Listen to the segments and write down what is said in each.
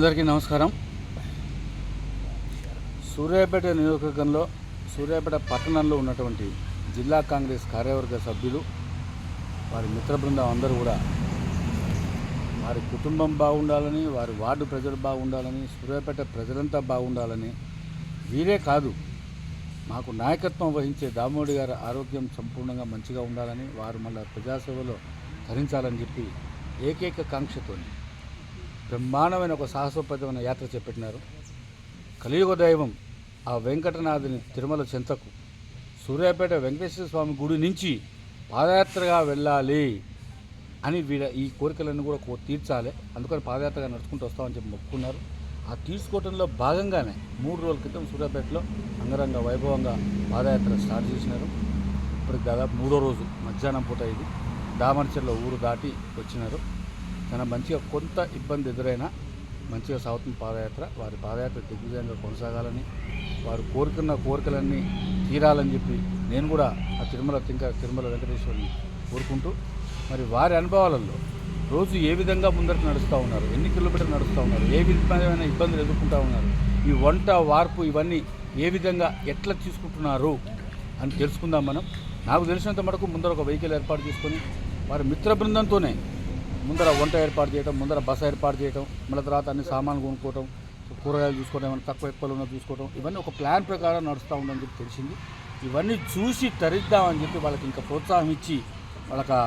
అందరికీ నమస్కారం. సూర్యాపేట నియోజకవర్గంలో సూర్యాపేట పట్టణంలో ఉన్నటువంటి జిల్లా కాంగ్రెస్ కార్యవర్గ సభ్యులు వారి మిత్ర బృందం అందరూ కూడా వారి కుటుంబం బాగుండాలని వారి వార్డు ప్రజలు బాగుండాలని సూర్యాపేట ప్రజలంతా బాగుండాలని వీరే కాదు మాకు నాయకత్వం వహించే దామోడి గారి ఆరోగ్యం సంపూర్ణంగా మంచిగా ఉండాలని వారు మళ్ళీ ప్రజాసేవలో ధరించాలని చెప్పి ఏకైక కాంక్షతోని బ్రహ్మాండమైన ఒక సాహసోపేతమైన యాత్ర చేపట్టినారు. కలియుగ దైవం ఆ వెంకటనాథుని తిరుమల చెంతకు సూర్యాపేట వెంకటేశ్వర స్వామి గుడి నుంచి పాదయాత్రగా వెళ్ళాలి అని వీళ్ళ ఈ కోరికలన్నీ కూడా తీర్చాలి. అందుకని పాదయాత్రగా నడుచుకుంటూ వస్తామని చెప్పి మొక్కుకున్నారు. ఆ తీసుకోవడంలో భాగంగానే మూడు రోజుల క్రితం సూర్యాపేటలో అంగరంగ వైభవంగా పాదయాత్ర స్టార్ట్ చేసినారు. ఇప్పుడు దాదాపు మూడో రోజు మధ్యాహ్నం పూట ఇది. దామర్చర్ల ఊరు దాటి వచ్చినారు. చాలా మంచిగా కొంత ఇబ్బంది ఎదురైనా మంచిగా సాగుతుంది పాదయాత్ర. వారి పాదయాత్ర దిగ్విజయంగా కొనసాగాలని వారు కోరుకున్న కోరికలన్నీ తీరాలని చెప్పి నేను కూడా ఆ తిరుమల తింక తిరుమల వెంకటేశ్వరుని కోరుకుంటూ మరి వారి అనుభవాలలో రోజు ఏ విధంగా ముందరకు నడుస్తూ ఉన్నారు ఎన్ని కిలోమీటర్లు నడుస్తూ ఉన్నారు ఏ విధమైన ఇబ్బందులు ఎదుర్కొంటూ ఉన్నారు ఈ వంట వార్పు ఇవన్నీ ఏ విధంగా ఎట్లా తీసుకుంటున్నారు అని తెలుసుకుందాం మనం. నాకు తెలిసినంత మటుకు ముందర ఒక వెహికల్ ఏర్పాటు చేసుకొని వారి మిత్ర బృందంతోనే ముందర వంట ఏర్పాటు చేయడం ముందర బస ఏర్పాటు చేయడం మళ్ళీ తర్వాత అన్ని సామాన్లు కొనుక్కోవటం కూరగాయలు చూసుకోవడం ఏమైనా తక్కువ ఎక్కువలు ఉన్నా చూసుకోవడం ఇవన్నీ ఒక ప్లాన్ ప్రకారం నడుస్తూ ఉందని చెప్పి తెలిసింది. ఇవన్నీ చూసి తరిద్దామని చెప్పి వాళ్ళకి ఇంకా ప్రోత్సాహం ఇచ్చి వాళ్ళకి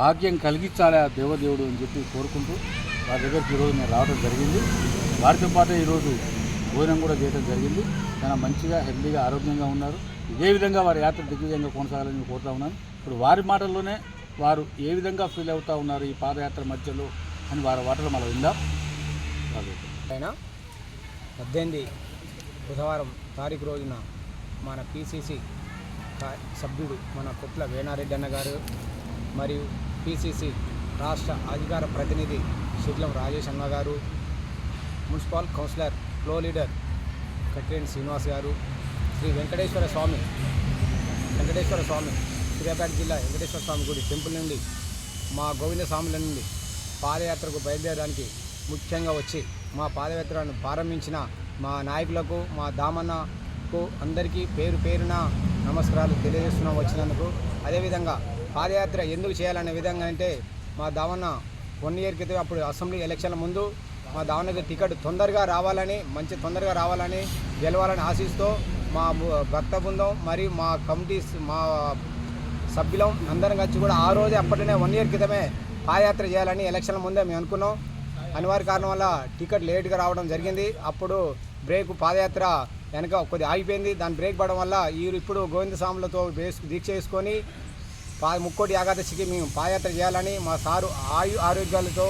భాగ్యం కలిగించాలి ఆ దేవదేవుడు అని చెప్పి కోరుకుంటూ వారి దగ్గరికి ఈరోజు నేను రావడం జరిగింది. వారితో పాటు ఈరోజు భోజనం కూడా చేయడం జరిగింది. చాలా మంచిగా హెల్దీగా ఆరోగ్యంగా ఉన్నారు. ఇదే విధంగా వారి యాత్ర దిగ్విజయంగా కొనసాగాలని కోరుతా ఉన్నాను. ఇప్పుడు వారి మాటల్లోనే వారు ఏ విధంగా ఫీల్ అవుతూ ఉన్నారు ఈ పాదయాత్ర మధ్యలో అని వారి వాటలు మనం విందాం. అయినా పద్దెనిమిది బుధవారం తారీఖు రోజున మన పిసిసి సభ్యుడు మన కుట్ల వేణారెడ్డి అన్న గారు మరియు పిసిసి రాష్ట్ర అధికార ప్రతినిధి శిట్లం రాజేష్ అన్న గారు municipal councillor floor leader Katreni Srinivas గారు శ్రీ వెంకటేశ్వర స్వామి వెంకటేశ్వర స్వామి సూర్యాపేట జిల్లా వెంకటేశ్వర స్వామి గుడి టెంపుల్ నుండి మా గోవింద స్వాముల నుండి పాదయాత్రకు బయలుదేరడానికి ముఖ్యంగా వచ్చి మా పాదయాత్రను ప్రారంభించిన మా నాయకులకు మా దామన్నకు అందరికీ పేరు పేరున నమస్కారాలు తెలియజేస్తున్నాం వచ్చినందుకు. అదేవిధంగా పాదయాత్ర ఎందుకు చేయాలనే విధంగా అంటే మా దామన్న వన్ ఇయర్ క్రితం అప్పుడు అసెంబ్లీ ఎలక్షన్ల ముందు మా దావనకి టికెట్ తొందరగా రావాలని మంచి తొందరగా రావాలని గెలవాలని ఆశిస్తూ మా భర్త భక్త బృందం మరియు మా కమిటీస్ మా సభ్యులం అందరం కలిసి కూడా ఆ రోజే అప్పట్లోనే వన్ ఇయర్ క్రితమే పాదయాత్ర చేయాలని ఎలక్షన్ల ముందే మేము అనుకున్నాం. అనివార్య కారణం వల్ల టికెట్ లేట్గా రావడం జరిగింది. అప్పుడు బ్రేక్ పాదయాత్ర వెనక కొద్ది ఆగిపోయింది. దాని బ్రేక్ పడడం వల్ల ఈ ఇప్పుడు గోవింద స్వాములతో వేసు దీక్ష చేసుకొని పా ముక్కోటి ఏకాదశికి మేము పాదయాత్ర చేయాలని మా సారు ఆయు ఆరోగ్యాలతో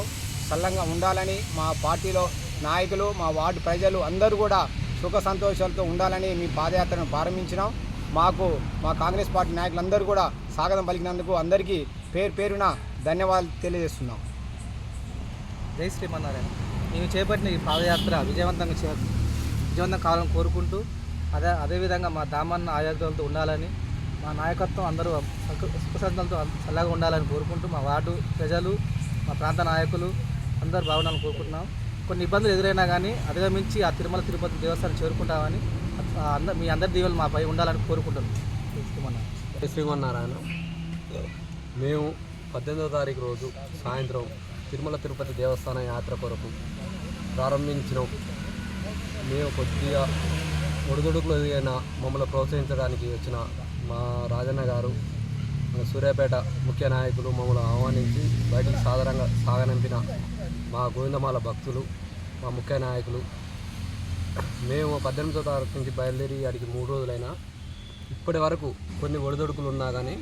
సల్లంగా ఉండాలని మా పార్టీలో నాయకులు మా వార్డు ప్రజలు అందరూ కూడా సుఖ సంతోషాలతో ఉండాలని మీ పాదయాత్రను ప్రారంభించినాం. మాకు మా కాంగ్రెస్ పార్టీ నాయకులందరూ కూడా స్వాగతం పలికినందుకు అందరికీ పేరు పేరున ధన్యవాదాలు తెలియజేస్తున్నాం. జై శ్రీమన్నారాయణ. మేము చేపట్టిన ఈ పాదయాత్ర విజయవంతంగా చే విజయవంతం కావాలని కోరుకుంటూ అదే అదేవిధంగా మా దామన్న ఆరోగ్యాలతో ఉండాలని మా నాయకత్వం అందరూ సుఖ- సుఖశాంతులతో చల్లగా ఉండాలని కోరుకుంటూ మా వార్డు ప్రజలు మా ప్రాంత నాయకులు అందరూ బాగుండాలని కోరుకుంటున్నాం. కొన్ని ఇబ్బందులు ఎదురైనా కానీ అధిగమించి ఆ తిరుమల తిరుపతి దేవస్థానం చేరుకుంటామని అందరి మీ అందరి దీవెలు మాపై ఉండాలని కోరుకుంటున్నాం. శ్రీమన్నారాయణ. శ్రీమన్నారాయణ. మేము పద్దెనిమిదో తారీఖు రోజు సాయంత్రం తిరుమల తిరుపతి దేవస్థాన యాత్ర కొరకు ప్రారంభించిన. మేము కొద్దిగా ఒడిదుడుకులు ఎదిగిన మమ్మల్ని ప్రోత్సహించడానికి వచ్చిన మా రాజన్న గారు సూర్యాపేట ముఖ్య నాయకులు మమ్మల్ని ఆహ్వానించి బయటకు సాధారణంగా సాగనంపిన మా గోవిందమాల భక్తులు మా ముఖ్య నాయకులు మేము పద్దెనిమిదో తారీఖు నుంచి బయలుదేరి అడిగి మూడు రోజులైనా ఇప్పటి వరకు కొన్ని ఒడిదొడుకులు ఉన్నా కానీ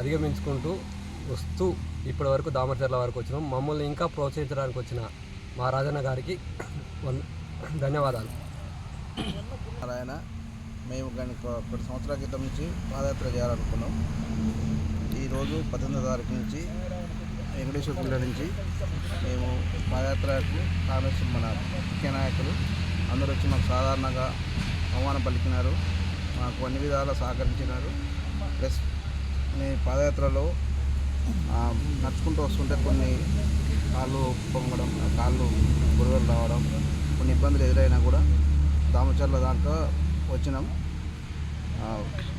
అధిగమించుకుంటూ వస్తూ ఇప్పటి వరకు దామచర్ల వరకు వచ్చినాం. మమ్మల్ని ఇంకా ప్రోత్సహించడానికి వచ్చిన మా రాజన్న గారికి ధన్యవాదాలు. నారాయణ మేము కానీ కొన్ని సంవత్సరాల క్రితం నుంచి పాదయాత్ర చేయాలనుకున్నాం. ఈరోజు పద్దెనిమిదో తారీఖు నుంచి వెంకటేశ్వర గుళ్ళ నుంచి మేము పాదయాత్రకు కాంగ్రెస్ మన ముఖ్య నాయకులు అందరూ వచ్చి మాకు సాధారణంగా అవమానం పలికినారు. మాకు అన్ని విధాలా సహకరించినారు. ప్లస్ మీ పాదయాత్రలో నడుచుకుంటూ వస్తుంటే కొన్ని కాళ్ళు పొంగడం కాళ్ళు బురదలు రావడం కొన్ని ఇబ్బందులు ఎదురైనా కూడా దామచర్ల దాంట్లో వచ్చినాం.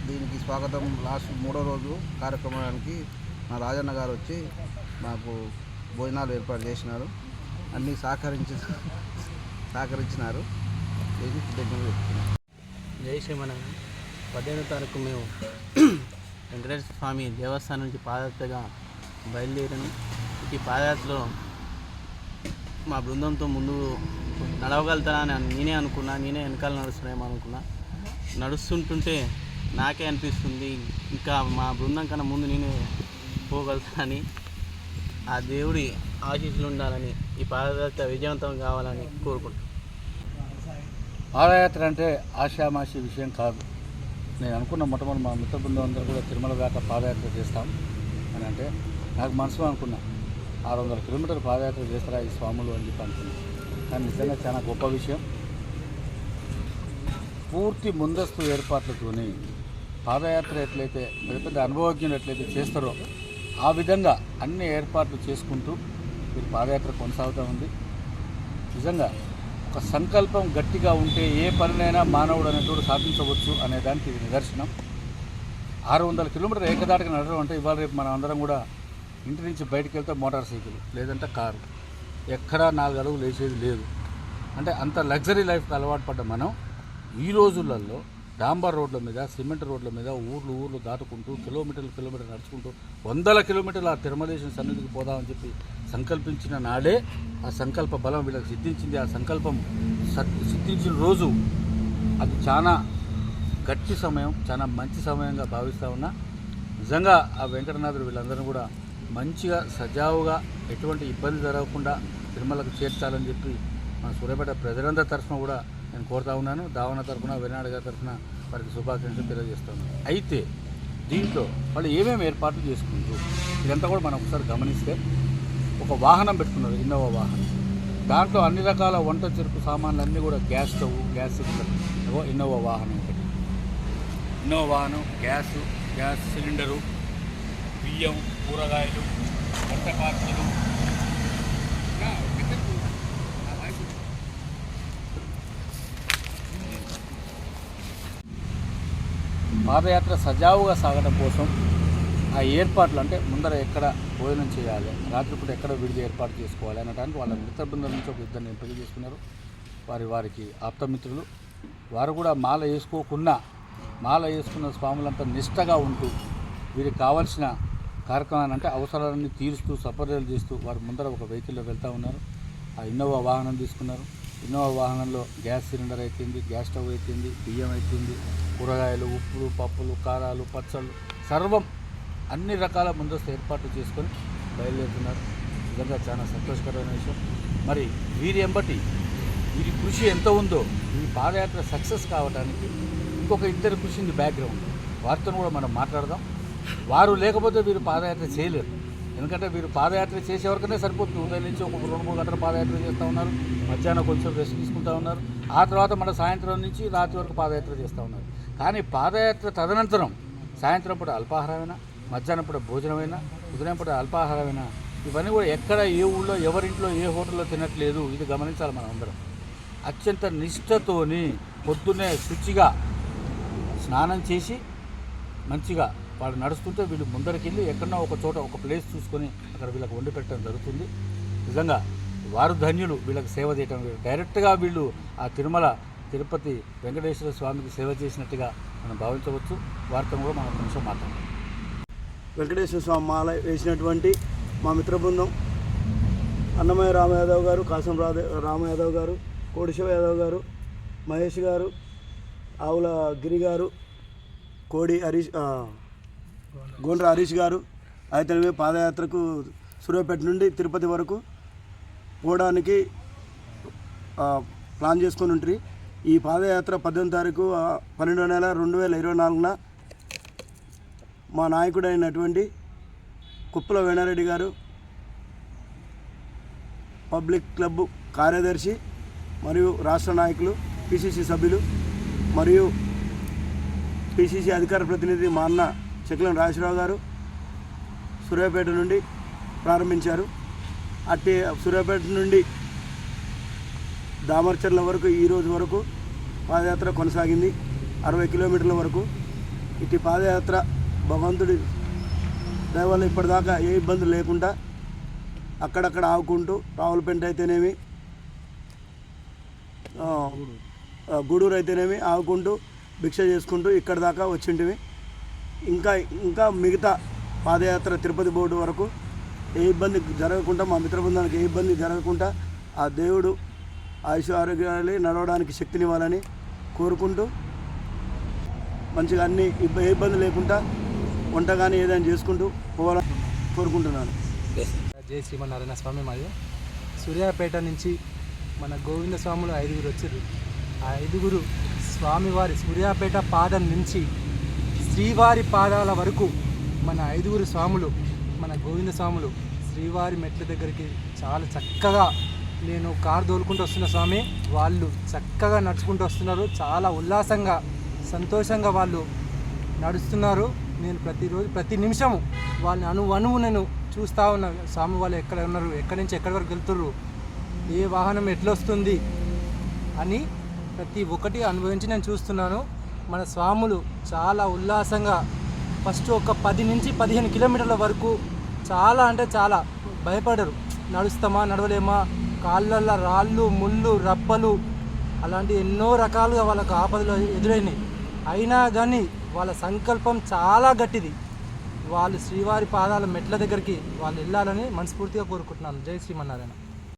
దీనికి స్వాగతం లాస్ట్ మూడో రోజు కార్యక్రమానికి మా రాజన్న గారు వచ్చి మాకు భోజనాలు ఏర్పాటు చేసినారు. అన్నీ సహకరించి సహకరించినారు. జై శ్రీమణ పద్దెనిమిదో తారీఖు మేము వెంకటేశ్వర స్వామి దేవస్థానం నుంచి పాదయాత్రగా బయలుదేరాను. ఈ పాదయాత్రలో మా బృందంతో ముందు నడవగలుగుతానని నేనే అనుకున్నా నేనే వెనకాల నడుస్తున్నామో అనుకున్నా. నడుస్తుంటుంటే నాకే అనిపిస్తుంది ఇంకా మా బృందం కన్నా ముందు నేనే పోగలుగుతానని ఆ దేవుడి ఆశీస్సులు ఉండాలని ఈ పాదయాత్ర విజయవంతం కావాలని కోరుకుంటున్నాను. పాదయాత్ర అంటే ఆషామాషి విషయం కాదు. నేను అనుకున్న మొట్టమొదటి మా మిత్ర బృందం అందరూ కూడా తిరుమల దాకా పాదయాత్ర చేస్తాం అని అంటే నాకు మనసులో అనుకున్నా. ఆరు వందల కిలోమీటర్లు పాదయాత్ర చేస్తారా ఈ స్వాములు అని చెప్పి అనుకున్నాను కానీ నిజంగా చాలా గొప్ప విషయం. పూర్తి ముందస్తు ఏర్పాట్లతోని పాదయాత్ర ఎట్లయితే పెద్ద పెద్ద అనుభవజ్ఞులు ఎట్లయితే చేస్తారో ఆ విధంగా అన్ని ఏర్పాట్లు చేసుకుంటూ మీరు పాదయాత్ర కొనసాగుతూ ఉంది. నిజంగా ఒక సంకల్పం గట్టిగా ఉంటే ఏ పనినైనా మానవుడు అనేటువంటి సాధించవచ్చు అనే దానికి ఇది నిదర్శనం. ఆరు వందల కిలోమీటర్ ఏకదాటికి నడవడం అంటే ఇవాళ రేపు మనం అందరం కూడా ఇంటి నుంచి బయటికి వెళ్తే మోటార్ సైకిల్ లేదంటే కారు. ఎక్కడా నాలుగు అడుగులు వేసేది లేదు. అంటే అంత లగ్జరీ లైఫ్కి అలవాటు పడ్డ మనం. ఈ రోజులలో డాంబర్ రోడ్ల మీద సిమెంట్ రోడ్ల మీద ఊర్లు ఊర్లు దాటుకుంటూ కిలోమీటర్లు కిలోమీటర్లు నడుచుకుంటూ వందల కిలోమీటర్లు ఆ తిరుమలేశ్వర సన్నిధికి పోదామని చెప్పి సంకల్పించిన నాడే ఆ సంకల్ప బలం వీళ్ళకి సిద్ధించింది. ఆ సంకల్పం సిద్ధించిన రోజు అది చాలా గట్టి సమయం చాలా మంచి సమయంగా భావిస్తూ ఉన్నా. నిజంగా ఆ వెంకటనాథుడు వీళ్ళందరూ కూడా మంచిగా సజావుగా ఎటువంటి ఇబ్బంది జరగకుండా తిరుమలకు చేర్చాలని చెప్పి మన సూర్యాపేట ప్రజలందరి తరఫున కూడా నేను కోరుతా ఉన్నాను. దావన తరఫున వెనాడు గారి తరఫున వారికి శుభాకాంక్షలు తెలియజేస్తాను. అయితే దీంట్లో వాళ్ళు ఏమేమి ఏర్పాట్లు చేసుకుంటారు? ఇదంతా కూడా మనం ఒకసారి గమనిస్తే ఒక వాహనం పెట్టుకున్నారు ఇన్నోవా వాహనం. దాంట్లో అన్ని రకాల వంట చెరుకు సామాన్లు అన్నీ కూడా gas stove gas cylinder Innova వాహనం ఒకటి. ఇన్నోవా వాహనం గ్యాస్ గ్యాస్ సిలిండరు బియ్యం కూరగాయలు వంట పాత్రలు పాదయాత్ర సజావుగా సాగడం కోసం ఆ ఏర్పాట్లు అంటే ముందర ఎక్కడ భోజనం చేయాలి రాత్రిపూట ఎక్కడ విడిది ఏర్పాటు చేసుకోవాలి అనడానికి వాళ్ళ మిత్ర బృందం నుంచి ఒక ఇద్దరిని ఎంపిక చేసుకున్నారు. వారి వారికి ఆప్తమిత్రులు. వారు కూడా మాల వేసుకోకున్నా మాల వేసుకున్న స్వాములంతా నిష్టగా ఉంటూ వీరికి కావాల్సిన కార్యక్రమాన్ని అంటే అవసరాలన్నీ తీరుస్తూ సపర్యలు చేస్తూ వారు ముందర ఒక వెహికల్లో వెళ్తూ ఉన్నారు. ఆ ఇన్నోవా వాహనం తీసుకున్నారు. ఇన్నోవా వాహనంలో గ్యాస్ సిలిండర్ అయిపోయింది గ్యాస్ స్టవ్ అయిపోయింది బియ్యం అయిపోయింది కూరగాయలు ఉప్పులు పప్పులు కారాలు పచ్చళ్ళు సర్వం అన్ని రకాల ముందస్తు ఏర్పాట్లు చేసుకొని బయలుదేరుతున్నారు. నిజంగా చాలా సంతోషకరమైన విషయం. మరి వీరి ఎంబటి వీరి కృషి ఎంత ఉందో ఈ పాదయాత్ర సక్సెస్ కావడానికి ఇంకొక ఇద్దరు కృషి ఉంది బ్యాక్గ్రౌండ్ వారితో కూడా మనం మాట్లాడదాం. వారు లేకపోతే వీరు పాదయాత్ర చేయలేరు. ఎందుకంటే వీరు పాదయాత్ర చేసే వరకనే సరిపోతుంది. ఉదయం నుంచి ఒక రెండు మూడు గంటల పాదయాత్ర చేస్తూ ఉన్నారు. మధ్యాహ్నం కొంచెం రెస్ట్ తీసుకుంటూ ఉన్నారు. ఆ తర్వాత మన సాయంత్రం నుంచి రాత్రి వరకు పాదయాత్ర చేస్తూ ఉన్నారు. కానీ పాదయాత్ర తదనంతరం సాయంత్రం పూట అల్పాహారమైనా? మధ్యాహ్నం పూట భోజనమైనా ఉదయం పూట అల్పాహారమైనా ఇవన్నీ కూడా ఎక్కడ ఏ ఊళ్ళో ఎవరింట్లో ఏ హోటల్లో తినట్లేదు ఇది గమనించాలి మనం అందరం. అత్యంత నిష్ఠతోని పొద్దున్నే శుచిగా స్నానం చేసి మంచిగా వాళ్ళు నడుస్తుంటే వీళ్ళు ముందరికి వెళ్ళి ఎక్కడన్నా ఒక చోట ఒక ప్లేస్ చూసుకొని అక్కడ వీళ్ళకి వండి పెట్టడం జరుగుతుంది. నిజంగా వారు ధన్యులు వీళ్ళకి సేవ చేయటం డైరెక్ట్గా వీళ్ళు ఆ తిరుమల తిరుపతి వెంకటేశ్వర స్వామికి సేవ చేసినట్టుగా మనం భావించవచ్చు. వారితో కూడా మనం కొంచెం నిమిషం వెంకటేశ్వర స్వామి మాల వేసినటువంటి మా మిత్ర బృందం అన్నమయ్య రామయాదవ్ గారు కాసం రాధ రామయాదవ్ గారు కోడిశివ యాదవ్ గారు మహేష్ గారు ఆవుల గిరి గారు కోడి హరీష్ గోండ్ర హరీష్ గారు అయితే పాదయాత్రకు సూర్యాపేట నుండి తిరుపతి వరకు పోవడానికి ప్లాన్ చేసుకొని ఉంటుంది ఈ పాదయాత్ర పద్దెనిమిది తారీఖు ఆ, పన్నెండో నెల రెండు వేల ఇరవై నాలుగున మా నాయకుడైనటువంటి కుప్పల వేణారెడ్డి గారు పబ్లిక్ క్లబ్ కార్యదర్శి మరియు రాష్ట్ర నాయకులు పిసిసి సభ్యులు మరియు పిసిసి అధికార ప్రతినిధి మా అన్న చెక్లం రాజశ్రావు గారు సూర్యాపేట నుండి ప్రారంభించారు. అట్టి సూర్యాపేట నుండి దామర్చర్ల వరకు ఈ రోజు వరకు పాదయాత్ర కొనసాగింది. అరవై కిలోమీటర్ల వరకు ఇటు పాదయాత్ర భగవంతుడి దయ వల్ల ఇప్పటిదాకా ఏ ఇబ్బంది లేకుండా అక్కడక్కడ ఆవుకుంటూ రావులపేంట అయితేనేమి గూడూరు అయితేనేమి ఆవుకుంటూ భిక్ష చేసుకుంటూ ఇక్కడ దాకా వచ్చింటివి ఇంకా ఇంకా మిగతా పాదయాత్ర తిరుపతి బోర్డు వరకు ఏ ఇబ్బంది జరగకుండా మా మిత్ర బృందానికి ఏ ఇబ్బంది జరగకుండా ఆ దేవుడు ఆయుష ఆరోగ్యాలు నడవడానికి శక్తినివ్వాలని కోరుకుంటూ మంచిగా అన్ని ఇబ్బ ఏ ఇబ్బంది లేకుండా వంట కానీ ఏదైనా చేసుకుంటూ పోవాలని కోరుకుంటున్నాను. జై శ్రీమన్నారాయణ స్వామి మాది. సూర్యాపేట నుంచి మన గోవింద స్వాములు ఐదుగురు వచ్చారు ఆ ఐదుగురు స్వామివారి సూర్యాపేట పాదం నుంచి శ్రీవారి పాదాల వరకు మన ఐదుగురు స్వాములు మన గోవింద స్వాములు శ్రీవారి మెట్ల దగ్గరికి చాలా చక్కగా నేను కారు తోలుకుంటూ వస్తున్న స్వామి. వాళ్ళు చక్కగా నడుచుకుంటూ వస్తున్నారు. చాలా ఉల్లాసంగా సంతోషంగా వాళ్ళు నడుస్తున్నారు. నేను ప్రతిరోజు ప్రతి నిమిషము వాళ్ళని అణు అణువు నేను చూస్తూ ఉన్నా. స్వామి వాళ్ళు ఎక్కడ ఉన్నారు? ఎక్కడి నుంచి ఎక్కడి వరకు వెళ్తుర్రు? ఏ వాహనం ఎట్లొస్తుంది అని ప్రతి ఒక్కటి అనుభవించి నేను చూస్తున్నాను. మన స్వాములు చాలా ఉల్లాసంగా ఫస్ట్ ఒక పది నుంచి పదిహేను కిలోమీటర్ల వరకు చాలా అంటే చాలా భయపడరు. నడుస్తామా? నడవలేమా? కాళ్ళల్లో రాళ్ళు ముళ్ళు రప్పలు అలాంటి ఎన్నో రకాలుగా వాళ్ళకు ఆపదలు ఎదురైనాయి. అయినా కానీ వాళ్ళ సంకల్పం చాలా గట్టిది. వాళ్ళు శ్రీవారి పాదాల మెట్ల దగ్గరికి వాళ్ళు వెళ్ళాలని మనస్ఫూర్తిగా కోరుకుంటున్నాను. జై శ్రీమన్నారాయణ.